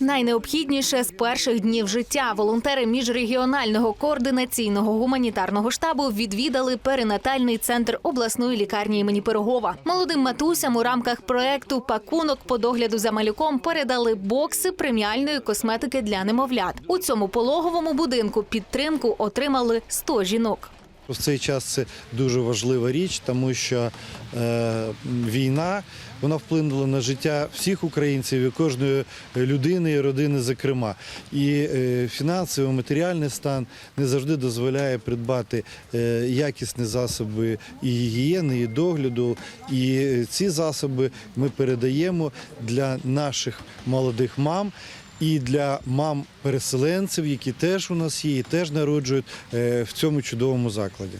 Найнеобхідніше з перших днів життя волонтери міжрегіонального координаційного гуманітарного штабу відвідали перинатальний центр обласної лікарні імені Пирогова. Молодим матусям у рамках проекту Пакунок по догляду за малюком передали бокси преміальної косметики для немовлят. У цьому пологовому будинку підтримку отримали 100 жінок. В цей час це дуже важлива річ, тому що е, війна вона вплинула на життя всіх українців і кожної людини і родини, зокрема. І е, фінансовий, матеріальний стан не завжди дозволяє придбати е, якісні засоби і гігієни, і догляду. І е, ці засоби ми передаємо для наших молодих мам. І для мам-переселенців, які теж у нас є, і теж народжують е, в цьому чудовому закладі.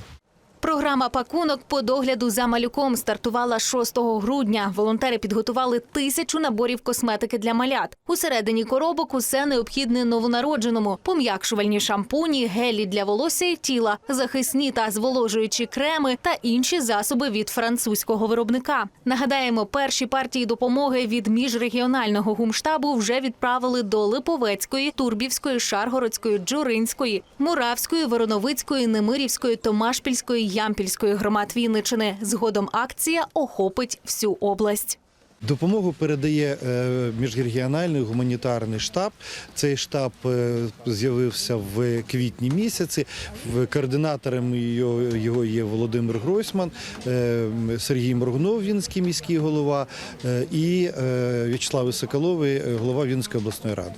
Програма пакунок по догляду за малюком стартувала 6 грудня. Волонтери підготували тисячу наборів косметики для малят. Усередині коробок усе необхідне новонародженому: пом'якшувальні шампуні, гелі для волосся і тіла, захисні та зволожуючі креми та інші засоби від французького виробника. Нагадаємо, перші партії допомоги від міжрегіонального гумштабу вже відправили до Липовецької, Турбівської, Шаргородської, Джуринської, Муравської, Вороновицької, Немирівської, Томашпільської, Ямпільської громад Вінничини. Згодом акція охопить всю область. Допомогу передає е, міжрегіональний гуманітарний штаб. Цей штаб е, з'явився в квітні місяці. Координатором його, є Володимир Гройсман, е, Сергій Моргунов, Вінницький міський голова, і В'ячеслав Соколовий, голова Вінницької обласної ради.